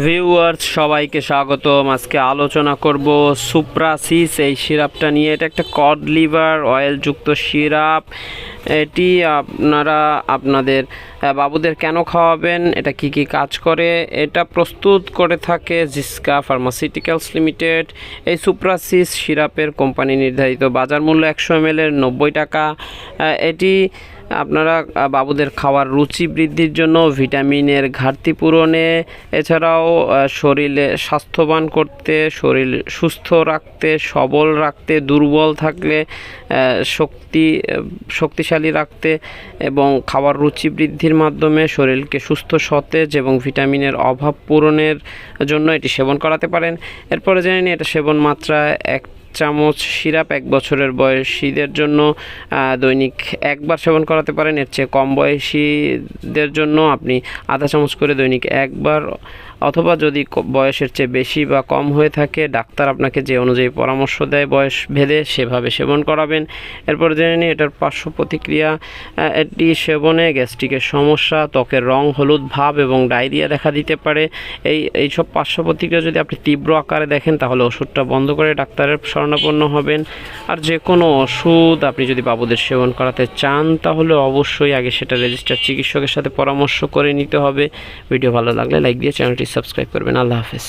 Viewers সবাইকে স্বাগতম। আজকে আলোচনা করব সুপ্রাসিস, এই সিরাপটা নিয়ে। এটা একটা কড লিভার অয়েলযুক্ত সিরাপ। এটি আপনারা, আপনাদের বাবুদের কেন খাওয়াবেন? এটা কি কি কাজ করে? এটা প্রস্তুত করে থাকে জিসকা ফার্মাসিউটিক্যালস লিমিটেড। এই সুপ্রাসিস সিরাপের কোম্পানি নির্ধারিত বাজার মূল্য একশো এম এর নব্বই টাকা। এটি আপনারা বাবুদের খাওয়ার রুচি বৃদ্ধির জন্য ভিটামিনের ঘাটতি পূরণে, এছাড়াও শরীরে স্বাস্থ্যবান করতে, শরীর সুস্থ রাখতে, সবল রাখতে, দুর্বল থাকলে শক্তি শক্তিশালী রাখতে এবং খাওয়ার রুচি বৃদ্ধির মাধ্যমে শরীরকে সুস্থ, সতেজ এবং ভিটামিনের অভাব পূরণের জন্য এটি সেবন করাতে পারেন। এরপরে জেনে নিই, এটা সেবন মাত্রা এক চামচ সিরাপ, এক বছরের বয়সীদের জন্য দৈনিক একবার সেবন করাতে পারেন। এর চেয়ে কম বয়সীদের জন্য আপনি আধা চামচ করে দৈনিক একবার, অথবা যদি বয়সের চেয়ে বেশি বা কম হয়ে থাকে, ডাক্তার আপনাকে যে অনুযায়ী পরামর্শ দেয়, বয়স ভেদে সেভাবে সেবন করাবেন। এরপর জেনে নিই, এটার পার্শ্ব প্রতিক্রিয়া এটি সেবনে গ্যাস্ট্রিকের সমস্যা, ত্বকের রং, হলুদ ভাব এবং ডায়রিয়া দেখা দিতে পারে। এই, এইসব পার্শ্ব প্রতিক্রিয়া যদি আপনি তীব্র আকারে দেখেন, তাহলে ওষুধটা বন্ধ করে ডাক্তারের শরণাপন্ন হবেন। আর যে কোনো ওষুধ আপনি যদি বাবুদের সেবন করাতে চান, তাহলে অবশ্যই আগে সেটা রেজিস্টার চিকিৎসকের সাথে পরামর্শ করে নিতে হবে। ভিডিও ভালো লাগলে লাইক দিয়ে চ্যানেলটি সাবস্ক্রাইব করবেন। আল্লাহ হাফেজ।